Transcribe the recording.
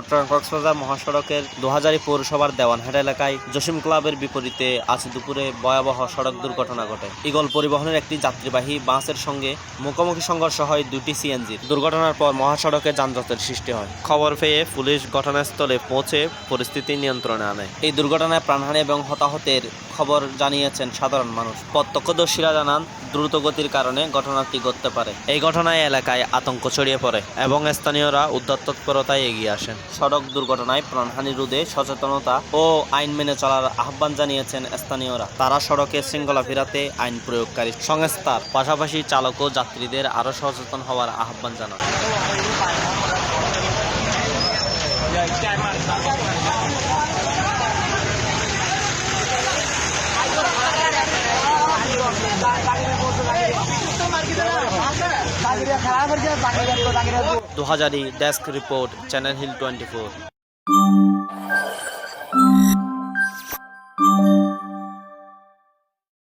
চট্টগ্রাম কক্সবাজার মহাসড়কের দোহাজারি পৌরসভার দেওয়ানহাট এলাকায় জসিম ক্লাবের বিপরীতে আজ দুপুরে ভয়াবহ সড়ক দুর্ঘটনা ঘটে। ইগল পরিবহনের একটি যাত্রীবাহী বাসের সঙ্গে মুখোমুখি সংঘর্ষ হয় দুটি সিএনজির। দুর্ঘটনার পর মহাসড়কে যানজটের সৃষ্টি হয়। খবর পেয়ে পুলিশ ঘটনাস্থলে পৌঁছে পরিস্থিতি নিয়ন্ত্রণে আনে। এই দুর্ঘটনায় প্রাণহানি এবং হতাহতের খবর জানিয়েছেন সাধারণ মানুষ। প্রত্যক্ষদর্শীরা জানান দ্রুত গতির কারণে ঘটনাটি ঘটতে পারে। এই ঘটনায় এলাকায় আতঙ্ক ছড়িয়ে পড়ে এবং স্থানীয়রা উদ্ধার তৎপরতায় এগিয়ে আসেন। সড়ক দুর্ঘটনায় প্রাণহানি রোধে সচেতনতা ও আইন মেনে চলার আহ্বান জানিয়েছেন স্থানীয়রা। তারা সড়কে শৃঙ্খলা ফেরাতে আইন প্রয়োগকারী সংস্থার পাশাপাশি চালক ও যাত্রীদের আরও সচেতন হওয়ার আহ্বান জানান। Dohazari desk report channel hill twenty four.